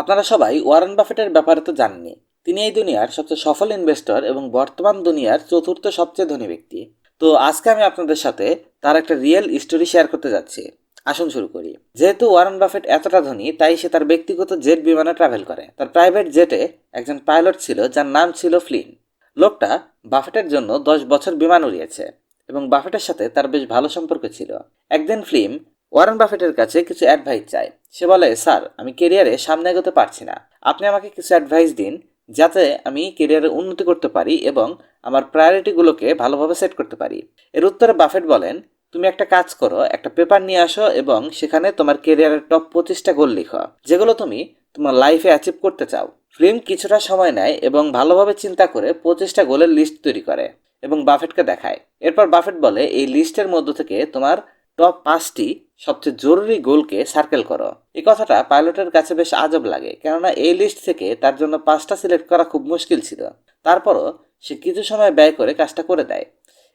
আপনারা সবাই ওয়ারেন বাফেটের ব্যাপারে তো জাননি। তিনি এই দুনিয়ার সবচেয়ে সফল ইনভেস্টর এবং বর্তমান দুনিয়ার চতুর্থ সবচেয়ে ধনী ব্যক্তি। তো আজকে আমি আপনাদের সাথে তার একটা রিয়েল স্টোরি শেয়ার করতে যাচ্ছি। আসুন শুরু করি। যেহেতু ওয়ারেন বাফেট এতটা ধনী, তাই সে তার ব্যক্তিগত জেট বিমানে ট্রাভেল করে। তার প্রাইভেট জেটে একজন পাইলট ছিল, যার নাম ছিল ফ্লিন লোকটা বাফেটের জন্য দশ বছর বিমান উড়িয়েছে এবং বাফেটের সাথে তার বেশ ভালো সম্পর্ক ছিল। একদিন ফিল্ম ওয়ারেন বাফেটের কাছে কিছু অ্যাডভাইস চায় সে বলে, স্যার, আমি কেরিয়ারে সামনে এগোতে পারছি না। আপনি আমাকে কিছু অ্যাডভাইস দিন, যাতে আমি কেরিয়ারে উন্নতি করতে পারি এবং আমার প্রায়োরিটিগুলোকে ভালোভাবে সেট করতে পারি। এর উত্তরে বাফেট বলেন, তুমি একটা কাজ করো, একটা পেপার নিয়ে আসো এবং সেখানে তোমার কেরিয়ারের টপ পঁচিশটা গোল লিখো, যেগুলো তুমি তোমার লাইফে অ্যাচিভ করতে চাও। ফিল্ম কিছুটা সময় নেয় এবং ভালোভাবে চিন্তা করে পঁচিশটা গোলের লিস্ট তৈরি করে এবং বাফেটকে দেখায়। এরপর বাফেট বলে, এই লিস্টের মধ্য থেকে তোমার টপ পাঁচটি সবচেয়ে জরুরি গোলকে সার্কেল করো। এই কথাটা পাইলটের কাছে বেশ আজব লাগে, কেননা এই লিস্ট থেকে তার জন্য পাঁচটা সিলেক্ট করা খুব মুশকিল ছিল। তারপরও সে কিছু সময় ব্যয় করে কাজটা করে দেয়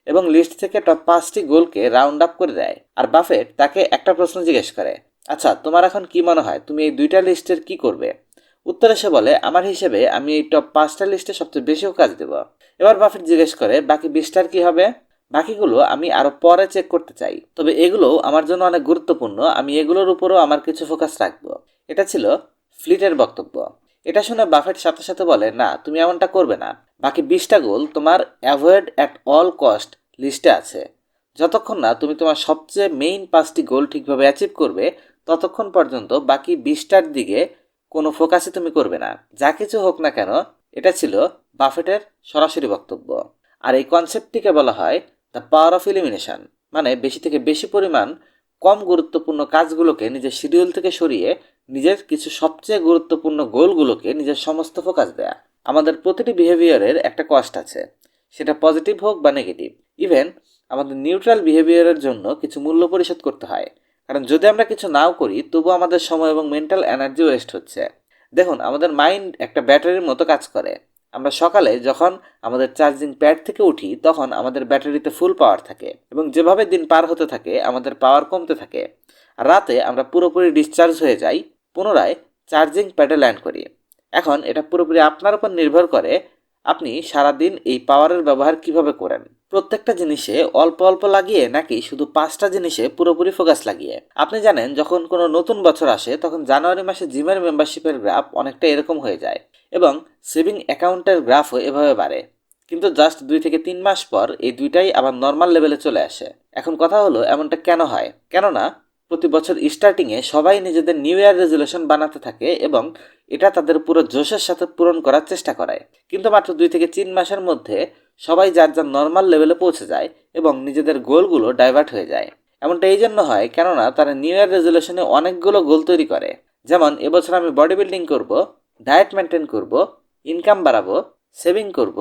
এবং লিস্ট থেকে টপ পাঁচটি গোলকে রাউন্ড আপ করে দেয় আর বাফেট তাকে একটা প্রশ্ন জিজ্ঞেস করে আচ্ছা তোমার এখন কি মনে হয়, তুমি এই দুইটা লিস্টের কি করবে? উত্তরে সে বলে, আমার হিসেবে আমি এই টপ পাঁচটা লিস্টে সবচেয়ে বেশিও কাজ দেব। এবার বাফেট জিজ্ঞেস করে, বাকি বিশটার কি হবে? বাকিগুলো আমি আরও পরে চেক করতে চাই। তবে এগুলো আমার জন্য অনেক গুরুত্বপূর্ণ। আমি এগুলোর উপরও আমার কিছু ফোকাস রাখব। এটা ছিল ফ্লিটের বক্তব্য। এটা শুনে বাফেট সাথে সাথে বলে, না, তুমি এমনটা করবে না। বাকি বিশটা গোল তোমার অ্যাভয়েড অ্যাট অল কস্ট লিস্টে আছে। যতক্ষণ না তুমি তোমার সবচেয়ে মেইন পাঁচটি গোল ঠিকভাবে অ্যাচিভ করবে, ততক্ষণ পর্যন্ত বাকি বিশটার দিকে কোনো ফোকাসই তুমি করবে না। যা কিছু হোক না কেন, এটা ছিল বাফেটের সরাসরি বক্তব্য। আর এই কনসেপ্টটিকে বলা হয় দ্য পাওয়ার অফ ইলিমিনেশন মানে বেশি থেকে বেশি পরিমাণ কম গুরুত্বপূর্ণ কাজগুলোকে নিজের শিডিউল থেকে সরিয়ে নিজের কিছু সবচেয়ে গুরুত্বপূর্ণ গোলগুলোকে নিজের সমস্ত ফোকাস দেয়া। আমাদের প্রতিটি বিহেভিয়ারের একটা কষ্ট আছে, সেটা পজিটিভ হোক বা নেগেটিভ। ইভেন আমাদের নিউট্রাল বিহেভিয়ারের জন্য কিছু মূল্য পরিশোধ করতে হয়। কারণ যদি আমরা কিছু নাও করি তবু আমাদের সময় এবং মেন্টাল এনার্জি ওয়েস্ট হচ্ছে। দেখুন, আমাদের মাইন্ড একটা ব্যাটারির মতো কাজ করে। আমরা সকালে যখন আমাদের চার্জিং প্যাড থেকে উঠি, তখন আমাদের ব্যাটারিতে ফুল পাওয়ার থাকে এবং যেভাবে দিন পার হতে থাকে, আমাদের পাওয়ার কমতে থাকে। আর রাতে আমরা পুরোপুরি ডিসচার্জ হয়ে যাই, পুনরায় চার্জিং প্যাডে ল্যান্ড করি। এখন এটা পুরোপুরি আপনার উপর নির্ভর করে আপনি সারাদিন এই পাওয়ারের ব্যবহার কীভাবে করেন? প্রত্যেকটা জিনিসে অল্প অল্প লাগিয়ে নাকি শুধু পাঁচটা জিনিসে পুরোপুরি ফোকাস লাগিয়ে? আপনি জানেন, যখন কোনো নতুন বছর আসে, তখন জানুয়ারি মাসে জিমের মেম্বারশিপের গ্রাফ অনেকটা এরকম হয়ে যায় এবং সেভিং অ্যাকাউন্টের গ্রাফও এভাবে বাড়ে। কিন্তু জাস্ট দুই থেকে তিন মাস পর এই দুইটাই আবার নর্মাল লেভেলে চলে আসে। এখন কথা হলো, এমনটা কেন হয়? কেননা প্রতি বছর স্টার্টিংয়ে সবাই নিজেদের নিউ ইয়ার রেজুলেশন বানাতে থাকে এবং এটা তাদের পুরো জোশের সাথে পূরণ করার চেষ্টা করায়। কিন্তু মাত্র দুই থেকে তিন মাসের মধ্যে সবাই যার যার নর্মাল লেভেলে পৌঁছে যায় এবং নিজেদের গোলগুলো ডাইভার্ট হয়ে যায়। এমনটা এই জন্য হয় কেননা তারা নিউ ইয়ার রেজুলেশনে অনেকগুলো গোল তৈরি করে। যেমন, এবছর আমি বডি বিল্ডিং করব ডায়েট মেনটেন করব ইনকাম বাড়াবো সেভিং করব,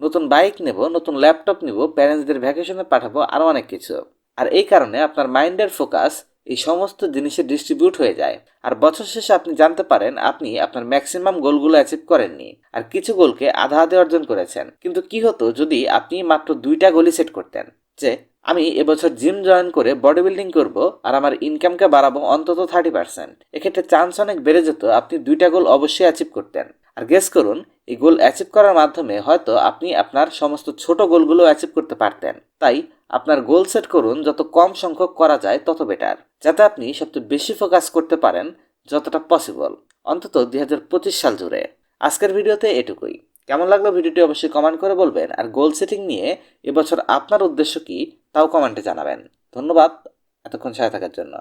নতুন বাইক নেব, নতুন ল্যাপটপ নেব প্যারেন্টসদের ভ্যাকেশনে পাঠাবো আরও অনেক কিছু। আর এই কারণে আপনার মাইন্ডের ফোকাস এই সমস্ত জিনিসে ডিস্ট্রিবিউট হয়ে যায়। আর বছর শেষে আপনি জানতে পারেন, আপনি আপনার ম্যাক্সিমাম গোলগুলো অ্যাচিভ করেননি। আর কিছু গোলকে আধা আধে অর্জন করেছেন। কিন্তু কি হতো যদি আপনি মাত্র দুইটা গোলই সেট করতেন? যে, আমি এবছর জিম জয়েন করে বডি বিল্ডিং করব আর আমার ইনকামকে বাড়াবো অন্তত থার্টি পার্সেন্ট এক্ষেত্রে চান্স অনেক বেড়ে যেত আপনি দুইটা গোল অবশ্যই অ্যাচিভ করতেন। আর গেস করুন, এই গোল অ্যাচিভ করার মাধ্যমে হয়তো আপনি আপনার সমস্ত ছোট গোলগুলো অ্যাচিভ করতে পারতেন। তাই আপনার গোল সেট করুন, যত কম সংখ্যক করা যায়, তত বেটার যাতে আপনি সবচেয়ে বেশি ফোকাস করতে পারেন, যতটা পসিবল অন্তত দু হাজার পঁচিশ সাল জুড়ে। আজকের ভিডিওতে এটুকুই। কেমন লাগল ভিডিওটি অবশ্যই কমেন্ট করে বলবেন। আর গোল সেটিং নিয়ে এবছর আপনার উদ্দেশ্য কি, তাও কমেন্টে জানাবেন। ধন্যবাদ এতক্ষণ সাথে থাকার জন্য।